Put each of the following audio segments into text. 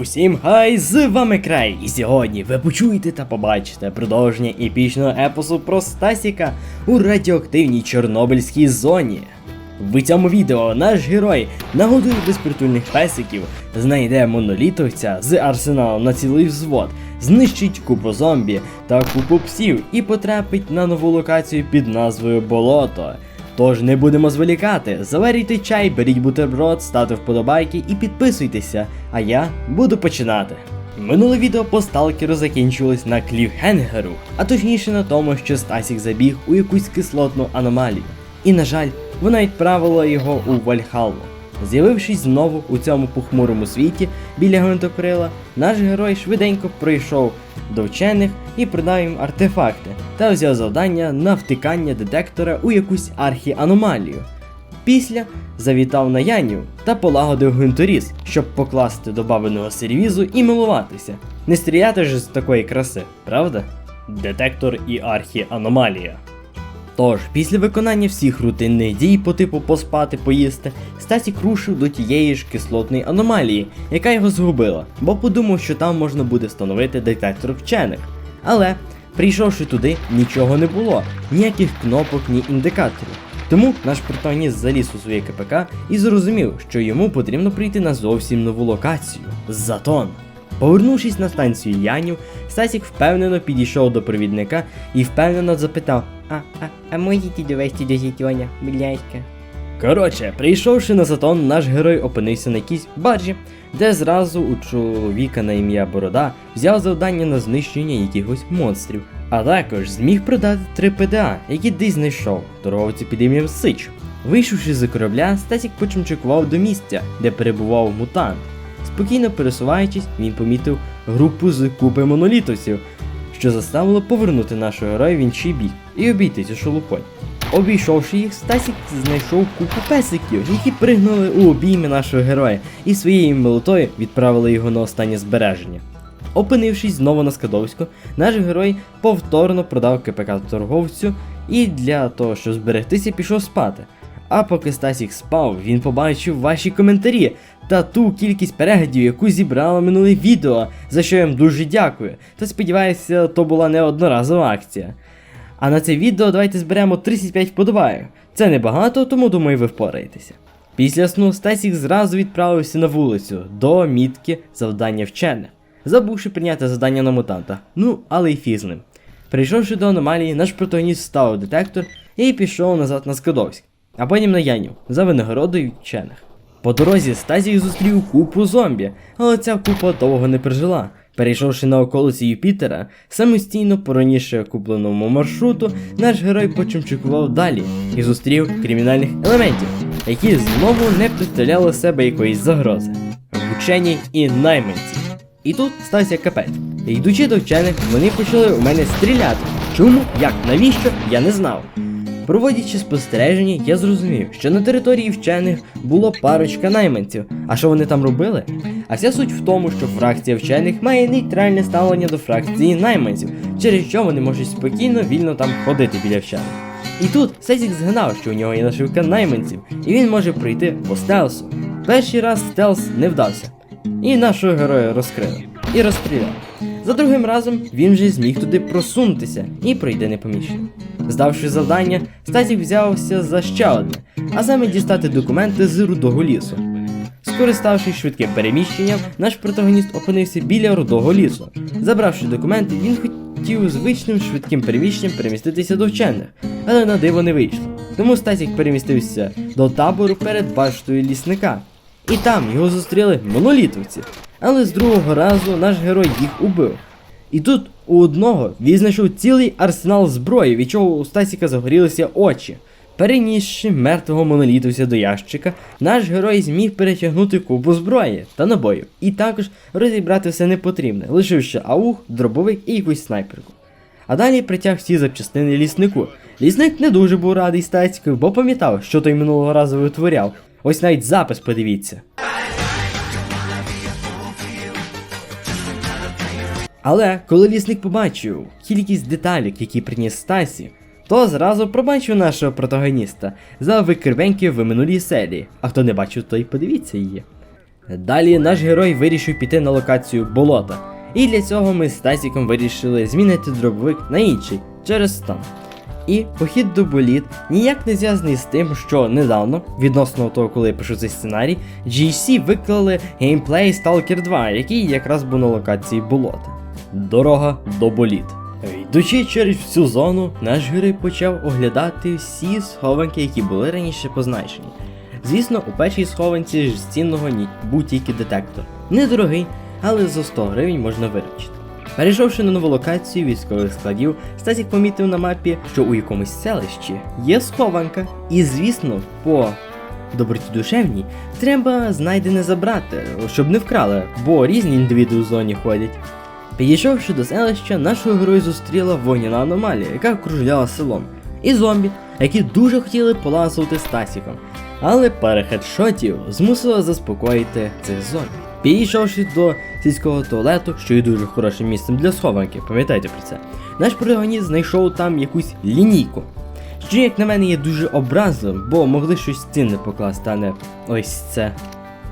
Всім хай, з вами Край, і сьогодні ви почуєте та побачите продовження епічного епосу про Стасіка у радіоактивній Чорнобильській зоні. В цьому відео наш герой нагодує безпритульних песиків, знайде монолітовця з арсеналом на цілий взвод, знищить купу зомбі та купу псів і потрапить на нову локацію під назвою Болото. Тож не будемо зволікати, заварюйте чай, беріть бутерброд, ставте вподобайки і підписуйтеся, а я буду починати. Минуле відео по сталкеру закінчилось на кліфхенгеру, а точніше на тому, що Стасік забіг у якусь кислотну аномалію. І на жаль, вона відправила його у Вальхаллу. З'явившись знову у цьому похмурому світі біля гвинтокрила, наш герой швиденько прийшов до вчених і продав їм артефакти та взяв завдання на втикання детектора у якусь архіаномалію. Після завітав на Янів та полагодив гвинторіз, щоб покласти до бабиного сервізу і милуватися. Не стріляти ж з такої краси, правда? Детектор і архіаномалія. Тож, після виконання всіх рутинних дій по типу поспати, поїсти, Стасік рушив до тієї ж кислотної аномалії, яка його згубила, бо подумав, що там можна буде встановити детектор вчених. Але, прийшовши туди, нічого не було, ніяких кнопок, ні індикаторів. Тому наш протагоніст заліз у своє КПК і зрозумів, що йому потрібно прийти на зовсім нову локацію Затон. Повернувшись на станцію Янів, Стасік впевнено підійшов до провідника і впевнено запитав: А, а, а можете довести до Зітьоня, бляська? Коротше, прийшовши на затон, наш герой опинився на якійсь баржі, де зразу у чоловіка на ім'я Борода взяв завдання на знищення якихось монстрів, а також зміг продати три ПДА, які десь знайшов торговцю під ім'ям Сич. Вийшовши з корабля, Стасік почимчикував до місця, де перебував мутант. Спокійно пересуваючись, він помітив групу з купи монолітовців, що заставило повернути нашого героя в інший бік і обійти цю шолупонь. Обійшовши їх, Стасік знайшов купу песиків, які пригнули у обійми нашого героя і своєю милотою відправили його на останнє збереження. Опинившись знову на Скадовську, наш герой повторно продав КПК торговцю і для того, щоб зберегтися, пішов спати. А поки Стасік спав, він побачив ваші коментарі та ту кількість переглядів, яку зібрало минуле відео, за що я вам дуже дякую. Та сподіваюся, то була не одноразова акція. А на це відео давайте зберемо 35 вподобайок. Це небагато, тому думаю, ви впораєтеся. Після сну Стасік зразу відправився на вулицю до мітки завдання вчених, забувши прийняти завдання на мутанта. Ну, але й фіг з ним. Прийшовши до аномалії, наш протагоніст вставив детектор і пішов назад на Скадовськ, а потім на Янів за винагородою вчених. По дорозі Стасік зустрів купу зомбі, але ця купа довго не пережила. Перейшовши на околиці Юпітера, самостійно по раніше купленому маршруту, наш герой почимчикував далі і зустрів кримінальних елементів, які знову не представляли себе якоїсь загрози. Вчені і найманці. І тут стався капець. Йдучи до вчених, вони почали у мене стріляти. Чому, як, навіщо, я не знав. Проводячи спостереження, я зрозумів, що на території вчених було парочка найманців. А що вони там робили? А вся суть в тому, що фракція вчених має нейтральне ставлення до фракції найманців, через що вони можуть спокійно вільно там ходити біля вчених. І тут Сесік згадав, що у нього є нашивка найманців, і він може пройти по стелсу. Перший раз стелс не вдався, і нашого героя розкрили і розстріляли. За другим разом він вже зміг туди просунутися і пройде непомічено. Здавши завдання, Стасік взявся за ще одне, а саме дістати документи з рудого лісу. Скориставшись швидким переміщенням, наш протагоніст опинився біля рудого лісу. Забравши документи, він хотів звичним швидким переміщенням переміститися до вчених, але на диво не вийшло. Тому Стасік перемістився до табору перед баштою лісника. І там його зустріли монолітовці. Але з другого разу наш герой їх убив. І тут у одного він знайшов цілий арсенал зброї, від чого у Стасіка загорілися очі. Перенісши мертвого монолітовця до ящика, наш герой зміг перетягнути купу зброї та набоїв, і також розібрати все непотрібне, лишивши аух, дробовик і якусь снайперку. А далі притяг всі запчастини ліснику. Лісник не дуже був радий Стасіку, бо пам'ятав, що той минулого разу витворяв. Ось навіть запис подивіться. Але коли лісник побачив кількість деталік, які приніс Стасі, то зразу пробачив нашого протагоніста за викривеньки в минулій серії. А хто не бачив, той подивіться її. Далі наш герой вирішив піти на локацію болота. І для цього ми з Стасіком вирішили змінити дробовик на інший через стан. І похід до боліт ніяк не зв'язаний з тим, що недавно, відносно того, коли я пишу цей сценарій, GC виклали геймплей Stalker 2, який якраз був на локації болота. Дорога до боліт. Йдучи через всю зону, наш герой почав оглядати всі схованки, які були раніше позначені. Звісно, у першій схованці ж з цінного тільки детектор. Недорогий, але за 100 гривень можна виручити. Перейшовши на нову локацію військових складів, Стасік помітив на мапі, що у якомусь селищі є схованка, і звісно, по доброті душевній треба знайдене забрати, щоб не вкрали, бо різні індивіди у зоні ходять. Підійшовши до селища, нашого героя зустріла вогняна аномалія, яка окружляла селом, і зомбі, які дуже хотіли поласувати Стасіком, але пара хедшотів змусила заспокоїти цих зомбі. Підійшовши до сільського туалету, що є дуже хорошим місцем для схованки, пам'ятайте про це, наш протагоніст знайшов там якусь лінійку. Що, як на мене, є дуже образливим, бо могли щось цінне покласти, а не ось це.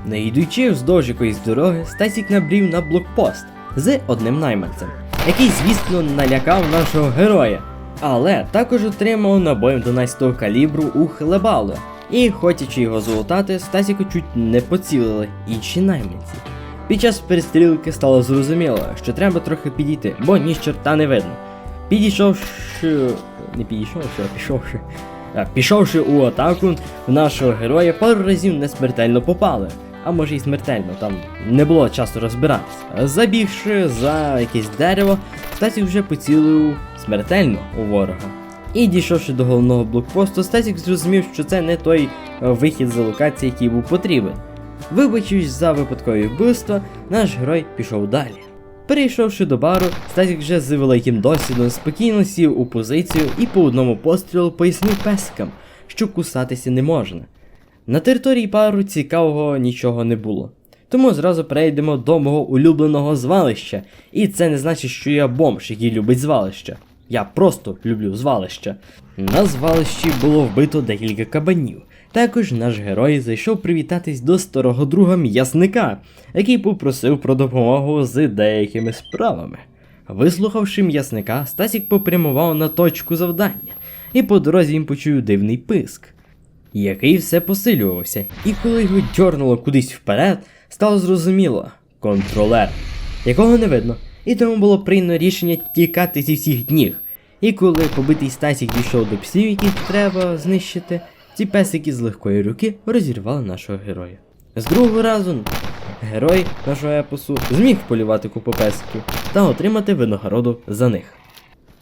Не йдучи вздовж якоїсь дороги, Стасік набрів на блокпост з одним найманцем, який, звісно, налякав нашого героя, але також отримав набоєм 12-го калібру у хлебало. І, хочучи його золотати, Стасіку чуть не поцілили інші найманці. Під час перестрілки стало зрозуміло, що треба трохи підійти, бо ні з чорта не видно. Підійшовши. не підійшовши, а пішовши. Пішовши у атаку, в нашого героя пару разів не смертельно попали. А може й смертельно, там не було часу розбиратися. Забігши за якесь дерево, Стасік вже поцілив смертельно у ворога. І дійшовши до головного блокпосту, Стасік зрозумів, що це не той е, вихід з локації, який був потрібен. Вибачившись за випадкові вбивства, наш герой пішов далі. Перейшовши до бару, Стасік вже з великим досвідом спокійно сів у позицію і по одному пострілу пояснив песикам, що кусатися не можна. На території бару цікавого нічого не було. Тому зразу перейдемо до мого улюбленого звалища. І це не значить, що я бомж, який любить звалища. Я просто люблю звалища. На звалищі було вбито декілька кабанів. Також наш герой зайшов привітатись до старого друга м'ясника, який попросив про допомогу з деякими справами. Вислухавши м'ясника, Стасік попрямував на точку завдання, і по дорозі він почув дивний писк, який все посилювався, і коли його дьорнуло кудись вперед, стало зрозуміло контролер, якого не видно, і тому було прийнято рішення тікати зі всіх дніг. І коли побитий Стасік дійшов до псів, яких треба знищити, ці песики з легкої руки розірвали нашого героя. З другого разу герой нашого епосу зміг полювати купу песиків та отримати винагороду за них.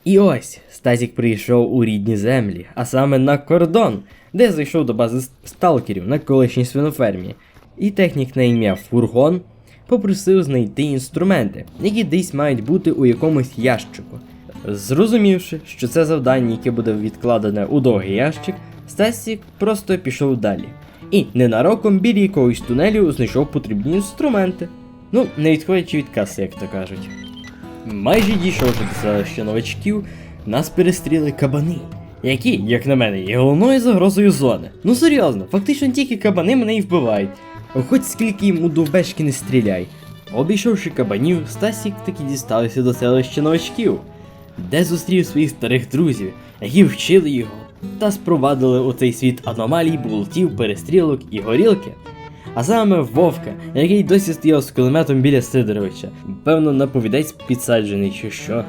І ось Стасік прийшов у рідні землі, а саме на кордон, де зайшов до бази сталкерів на колишній свинофермі. І технік на ім'я Фургон попросив знайти інструменти, які десь мають бути у якомусь ящику. Зрозумівши, що це завдання, яке буде відкладене у довгий ящик, Стасік просто пішов далі. І ненароком біля якогось тунелю знайшов потрібні інструменти. Ну, не відходячи від каси, як то кажуть. Майже дійшовши до селища новачків, нас перестріли кабани, які, як на мене, є головною загрозою зони. Ну серйозно, фактично тільки кабани мене і вбивають. Хоч скільки йому довбешки не стріляй. Обійшовши кабанів, Стасік таки дістався до селища новачків, де зустрів своїх старих друзів, які вчили його та спровадили у цей світ аномалій, болотів, перестрілок і горілки. А саме Вовка, який досі стояв з кулеметом біля Сидоровича, певно, наповідець підсаджений чи що.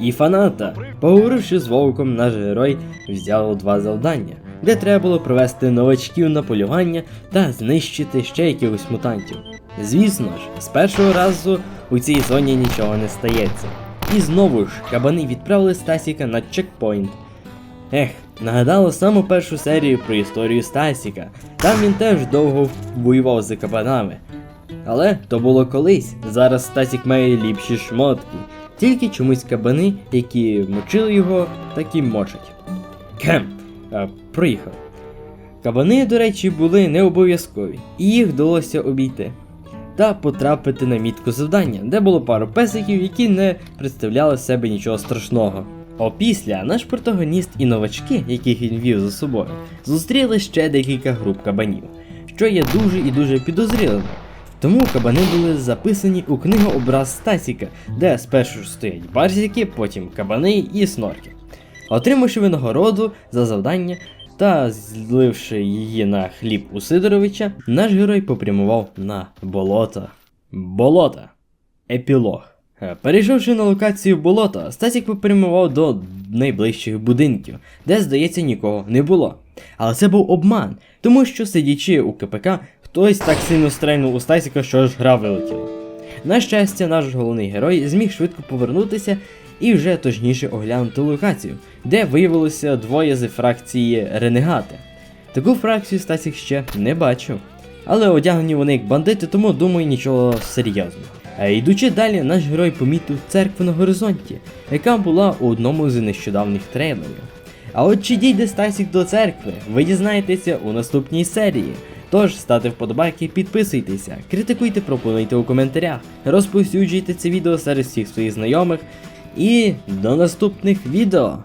І фаната, поговоривши з Вовком, наш герой взяв два завдання, де треба було провести новачків на полювання та знищити ще якихось мутантів. Звісно ж, з першого разу у цій зоні нічого не стається. І знову ж кабани відправили Стасіка на чекпоінт. Ех, нагадало саму першу серію про історію Стасіка. Там він теж довго воював з кабанами. Але то було колись. Зараз Стасік має ліпші шмотки. Тільки чомусь кабани, які мочили його, так і мочать. Кем. А, проїхав. Кабани, до речі, були не обов'язкові, і їх вдалося обійти. Та потрапити на мітку завдання, де було пару песиків, які не представляли себе нічого страшного. Опісля наш протагоніст і новачки, яких він вів за собою, зустріли ще декілька груп кабанів, що є дуже і дуже підозрілими. Тому кабани були записані у книгу образ Стасіка, де спершу стоять барсіки, потім кабани і снорки. Отримавши винагороду за завдання та зливши її на хліб у Сидоровича, наш герой попрямував на болото. Болота. Епілог. Е, Перейшовши на локацію болота, Стасік попрямував до найближчих будинків, де, здається, нікого не було. Але це був обман, тому що сидячи у КПК, хтось так сильно стрельнув у Стасіка, що ж гра вилетіла. На щастя, наш головний герой зміг швидко повернутися і вже точніше оглянути локацію, де виявилося двоє з фракції Ренегати. Таку фракцію Стасік ще не бачив. Але одягнені вони як бандити, тому думаю нічого серйозного. А йдучи далі, наш герой помітив церкву на горизонті, яка була у одному з нещодавніх трейлерів. А от чи дійде Стасік до церкви, ви дізнаєтеся у наступній серії. Тож ставте вподобайки, підписуйтеся, критикуйте, пропонуйте у коментарях, розповсюджуйте це відео серед всіх своїх знайомих. І до наступних відео!